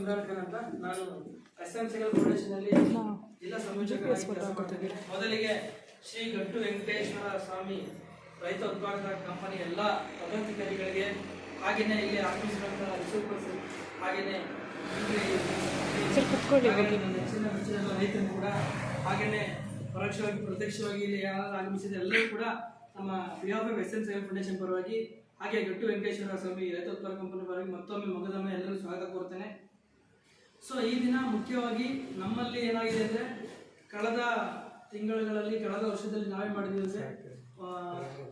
ಇಮ್ರಾನ್ ಖಾನ್ ಅಂತ ನಾನು S M ಸಿಗಲ್ foundation ಅಲ್ಲಿ ಜಿಲ್ಲಾ ಸಂಯೋಜಕರಾಗಿ ಕೆಲಸ ಮಾಡ್ತಿದ್ದೀನಿ ಮೊದಲಿಗೆ ಶ್ರೀ ಗಟ್ಟು ವೆಂಕಟೇಶ್ವರ ಸ್ವಾಮಿ ರೈತ ಉತ್ಪಾದಕ ಕಂಪನಿ ಎಲ್ಲ ಪದಾಧಿಕಾರಿಗಳಿಗೆ ಹಾಗೆಯೇ ಇಲ್ಲಿ ಆಗಮಿಸಿರುವಂತಹ ರಿಸರ್ವ್ ಹಾಗೆಯೇ ನೆಚ್ಚಿನ ಮೆಚ್ಚಿನ ರೈತರು ಕೂಡ ಹಾಗೆಯೇ ಪರೋಕ್ಷವಾಗಿ ಪ್ರತ್ಯಕ್ಷವಾಗಿ ಇಲ್ಲಿ ಯಾರು ಆಗಮಿಸಿದ ಎಲ್ಲರೂ ಕೂಡ ನಮ್ಮ ಬಿಆಫ್ ಎಸ್ ಎನ್ ಸೇವೆ ಫೌಂಡೇಶನ್ ಪರವಾಗಿ ಹಾಗೆ ಗಟ್ಟು ವೆಂಕಟೇಶ್ವರ ಸ್ವಾಮಿ ರೈತ ಉತ್ಪಾದಕ ಕಂಪನಿ ಪರವಾಗಿ ಮತ್ತೊಮ್ಮೆ ಮಗದೊಮ್ಮೆ ಎಲ್ಲರಿಗೂ ಸ್ವಾಗತ ಕೋರ್ತೇನೆ ಸೊ ಈ ದಿನ ಮುಖ್ಯವಾಗಿ ನಮ್ಮಲ್ಲಿ ಏನಾಗಿದೆ ಅಂದರೆ ಕಳೆದ ತಿಂಗಳುಗಳಲ್ಲಿ, ಕಳೆದ ವರ್ಷದಲ್ಲಿ ನಾವೇ ಮಾಡಿದ್ವಿ ಅಂದರೆ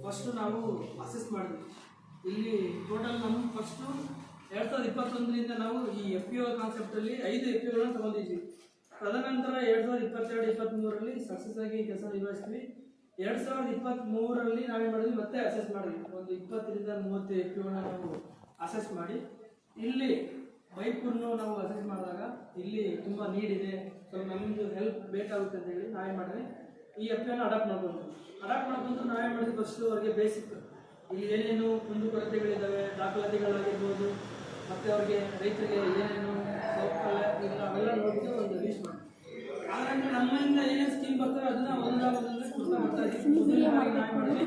ಫಸ್ಟು ನಾವು ಅಸೆಸ್ ಮಾಡಿದ್ವಿ. ಇಲ್ಲಿ ಟೋಟಲ್ ನಮ್ಮ ಫಸ್ಟು ಎರಡು ಸಾವಿರದ ಇಪ್ಪತ್ತೊಂದರಿಂದ ನಾವು ಈ ಎಫ್ ಪಿ ಒ ಕಾನ್ಸೆಪ್ಟಲ್ಲಿ ಐದು ಎಫ್ ಪಿ ತಗೊಂಡಿದ್ವಿ. ತದನಂತರ ಎರಡು ಸಾವಿರದ ಇಪ್ಪತ್ತೆರಡು ಇಪ್ಪತ್ತ್ಮೂರರಲ್ಲಿ ಸಕ್ಸಸ್ ಆಗಿ ಕೆಲಸ ನಿರ್ವಹಿಸ್ತೀವಿ ಎರಡು ಸಾವಿರದ ಇಪ್ಪತ್ತ್ಮೂರರಲ್ಲಿ ನಾವೇನು ಮಾಡಿದ್ವಿ, ಮತ್ತೆ ಅಸೆಸ್ ಮಾಡಿದ್ವಿ. ಒಂದು ಇಪ್ಪತ್ತರಿಂದ ಮೂವತ್ತು ಎಫ್ ಪಿ ನಾವು ಅಸೆಸ್ ಮಾಡಿ. ಇಲ್ಲಿ ಬೈಕನ್ನು ನಾವು ಅಸೆಸ್ ಮಾಡಿದಾಗ ಇಲ್ಲಿ ತುಂಬ ನೀಡ್ ಇದೆ. ಸೊ ನಮ್ಮದು ಹೆಲ್ಪ್ ಬೇಕಾಗುತ್ತೆ ಅಂತ ಹೇಳಿ ನಾವೇ ಮಾಡಿದ್ರೆ ಈ ಅನ್ನು ಅಡಾಪ್ಟ್ ಮಾಡ್ಕೊಂಡು ಅಡಾಪ್ಟ್ ಮಾಡ್ಕೊಂಡು ನಾವೇ ಮಾಡಿದ್ವಿ ಫಸ್ಟು ಅವ್ರಿಗೆ ಬೇಸಿಕ್ ಇಲ್ಲಿ ಏನೇನು ಕುಂದುಕೊರತೆಗಳಿದ್ದಾವೆ ದಾಖಲಾತಿಗಳಾಗಿರ್ಬೋದು, ಮತ್ತು ಅವ್ರಿಗೆ ರೈತರಿಗೆ ಏನೇನು ಸೌಕರ್ಯ ಇಲ್ಲ ಅವೆಲ್ಲ ಒಂದು ರೀಚ್ ಮಾಡಿ ನಮ್ಮಿಂದ ಏನೇನು ಸ್ಕೀಮ್ ಬರ್ತಾರೆ ಅದನ್ನ ಇದ್ದೀವಿ.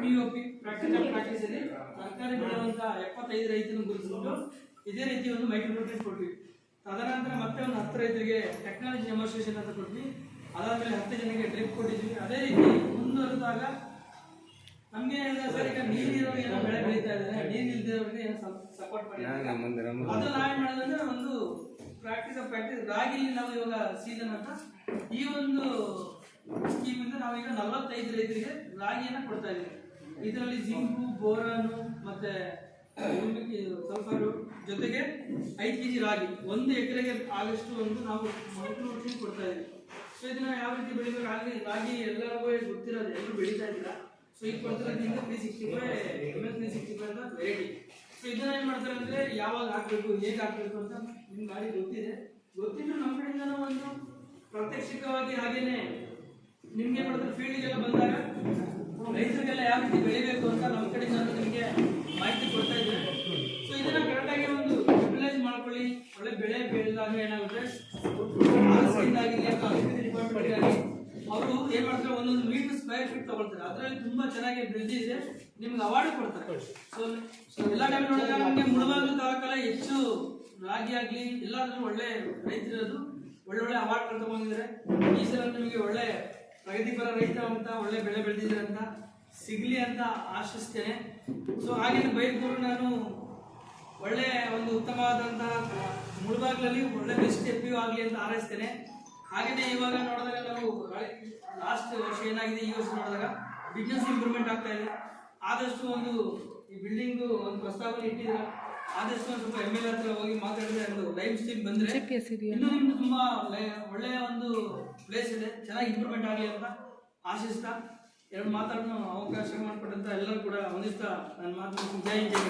ಪಿ ಪಿ ಪ್ರಾಕ್ಟಿಕಲ್ ಪ್ರಾಕ್ಟೀಸಲ್ಲಿ ಸರ್ಕಾರಿ ಬೆಳೆಯುವಂತ ಎಪ್ಪತ್ತೈದು ರೈತರನ್ನು ಗುರುತಿಸಿಕೊಂಡು ಇದೇ ರೀತಿ ಒಂದು ಮೈಕ್ರೋ ನ್ಯೂಟ್ರಿಯನ್ ಕೊಟ್ವಿ. ತದನಂತರ ಮತ್ತೆ ಒಂದು ಹತ್ತು ರೈತರಿಗೆ ಟೆಕ್ನಾಲಜಿ ಡೆಮಾನ್ಸ್ಟ್ರೇಷನ್ ಅಂತ ಕೊಟ್ವಿ. ಅದಾದಮೇಲೆ ಹತ್ತು ಜನಕ್ಕೆ ಡ್ರಿಪ್ ಕೊಟ್ಟಿದ್ವಿ. ಅದೇ ರೀತಿ ಮುಂದುವರೆದಾಗ ನಮ್ಗೆ ಸರ್ ಈಗ ನೀರಿರೋರಿಗೆ ಏನೋ ಬೆಳೆ ಬೆಳೀತಾ ಇದ್ದಾರೆ ನೀರು ಇಲ್ದಿರೋರಿಗೆ ಏನೋ ಸಪೋರ್ಟ್ ಮಾಡಿ. ಅದು ನಾವೇನ್ ಮಾಡೋದಂದ್ರೆ ಒಂದು ಪ್ರಾಕ್ಟೀಸ್ ಆಫ್ ಪ್ರಾಕ್ಟೀಸ್ ರಾಗಿ ನಾವು ಇವಾಗ ಸೀಸನ್ ಅಂತ ಈ ಒಂದು ಸ್ಕೀಮಿಂದ ನಾವೀಗ ನಲವತ್ತೈದು ರೈತರಿಗೆ ರಾಗಿಯನ್ನ ಕೊಡ್ತಾ ಇದೀವಿ ಇದರಲ್ಲಿ ಜಿಂಕು ಬೋರಾನು ಮತ್ತೆ ಸಲ್ಫರು ಜೊತೆಗೆ ಐದು ಕೆ ಜಿ ರಾಗಿ, ಒಂದು ಎಕರೆಗೆ ಆಗಷ್ಟು ಒಂದು ನಾವು ಮೈಕ್ರೋಟ್ರೀನ್ ಕೊಡ್ತಾ ಇದ್ದೀವಿ. ಸೊ ಇದನ್ನ ಯಾವ ರೀತಿ ಬೆಳಿಬೇಕು? ರಾಗಿ ರಾಗಿ ಎಲ್ಲರಿಗೂ ಗೊತ್ತಿರೋದು, ಎಲ್ಲರೂ ಬೆಳೀತಾ ಇದ್ದೀರಾ? ಸೊ ಈಗ ಕೊಡ್ತಿರೋದ್ರಿಂದ three sixty five M S three sixty five ಅಂತ ವೆರೈಟಿ ಸೊ ಇದನ್ನ ಏನು ಮಾಡ್ತಾರೆ ಅಂದರೆ ಯಾವಾಗ ಹಾಕಬೇಕು, ಹೇಗೆ ಹಾಕಬೇಕು ಅಂತ ನಿಮ್ಗೆ ಗಾಡಿ ಗೊತ್ತಿದೆ. ಗೊತ್ತಿದ್ದು ನಮ್ಮ ಕಡೆಯಿಂದ ಒಂದು ಪ್ರಾತ್ಯಕ್ಷಿಕವಾಗಿ ಹಾಗೇನೆ ನಿಮ್ಗೆ ಮಾಡ್ತಾರೆ? ಫೀಲ್ಡ್ಗೆಲ್ಲ ಬಂದಾಗ ರೈತರಿಗೆಲ್ಲ ಯಾವ ರೀತಿ ಬೆಳಿಬೇಕು ಅಂತ ನಮ್ಮ ಕಡೆಯಿಂದ ನಿಮಗೆ ಮಾಹಿತಿ ಕೊಡ್ತಾ ಇದ್ದಾರೆ ಸೊ ಇದನ್ನ ಕರೆಕ್ಟಾಗಿ ಒಂದು ಯುಟಿಲೈಸ್ ಮಾಡ್ಕೊಳ್ಳಿ ಒಳ್ಳೆ ಬೆಳೆ ಬೆಳೆದಾಗ ಏನಾಗುತ್ತೆ ಆಗಿರಲಿ ಅಥವಾ ಅಗ್ರಿಕಲ್ಚರ್ ಡಿಪಾರ್ಟ್ಮೆಂಟ್ ಆಗಲಿ ಅವರು ಏನ್ ಮಾಡ್ತಾರೆ ಒಂದೊಂದು ಮೀಟರ್ ಸ್ಕ್ವೇರ್ ಫೀಟ್ ತಗೊಳ್ತಾರೆ ಅದರಲ್ಲಿ ತುಂಬಾ ಚೆನ್ನಾಗಿ ಬೆಳೆದಿದೆ ನಿಮ್ಗೆ ಅವಾರ್ಡ್ ಕೊಡ್ತಾರೆ ಸೊ ಎಲ್ಲ ಟೈಮ್ ನೋಡಿದ್ರೆ ನಮಗೆ ಮುಳುಬಾಗಿಲು ತಾಲೂಕಲ್ಲ ಹೆಚ್ಚು ರಾಗಿ ಆಗ್ಲಿ ಎಲ್ಲಾದ್ರೂ ಒಳ್ಳೆ ರೈತರಿರೋದು ಒಳ್ಳೆ ಒಳ್ಳೆ ಅವಾರ್ಡ್ ತಗೊಂಡಿದ್ದಾರೆ ಈ ಸಲ ನಿಮಗೆ ಒಳ್ಳೆ ಪ್ರಗತಿಪರ ರೈತ ಅಂತ ಒಳ್ಳೆ ಬೆಳೆ ಬೆಳೆದಿದ್ದಾರೆ ಅಂತ ಸಿಗ್ಲಿ ಅಂತ ಆಶಿಸ್ತೇನೆ ಸೊ ಹಾಗೆ ಬೈಕ್ ನಾನು ಒಳ್ಳೆ ಒಂದು ಉತ್ತಮವಾದಂತಹ ಮುಳುಬಾಗ್ಲಲ್ಲಿ ಒಳ್ಳೆ ಬೆಸ್ಟ್ ಎಫ್ ಯು ಆಗಲಿ ಅಂತ ಆರೈಸ್ತೇನೆ ಹಾಗೆಯೇ ಇವಾಗ ನೋಡಿದಾಗ ನಾವು ಲಾಸ್ಟ್ ವರ್ಷ ಏನಾಗಿದೆ ಈ ವರ್ಷ ನೋಡಿದಾಗ ಬಿಸ್ನೆಸ್ ಇಂಪ್ರೂವ್ಮೆಂಟ್ ಆಗ್ತಾ ಇದೆ. ಆದಷ್ಟು ಒಂದು ಈ ಬಿಲ್ಡಿಂಗು ಒಂದು ಪ್ರಸ್ತಾವನೆ ಇಟ್ಟಿದ್ರೆ ಆದಷ್ಟು ಒಂದು ಸ್ವಲ್ಪ ಎಂ ಎಲ್ ಹತ್ರ ಹೋಗಿ ಮಾತಾಡಿದ್ರೆ ಒಂದು ಲೈಫ್ ಸ್ಟೈಲ್ ಬಂದರೆ ಇನ್ನೂ ನಿಮ್ದು ತುಂಬ ಒಳ್ಳೆ- ಒಳ್ಳೆಯ ಒಂದು ಪ್ಲೇಸ್ ಇದೆ. ಚೆನ್ನಾಗಿ ಇಂಪ್ರೂವ್ಮೆಂಟ್ ಆಗಲಿ ಅಂತ ಆಶಿಸ್ತಾ ಎರಡು ಮಾತಾಡೋ ಅವಕಾಶ ಮಾಡಿಕೊಟ್ಟಂತ ಎಲ್ಲರೂ ಕೂಡ ಒಂದಿಷ್ಟ ನನ್ನ ಮಾತು ಜೈ ಜೈ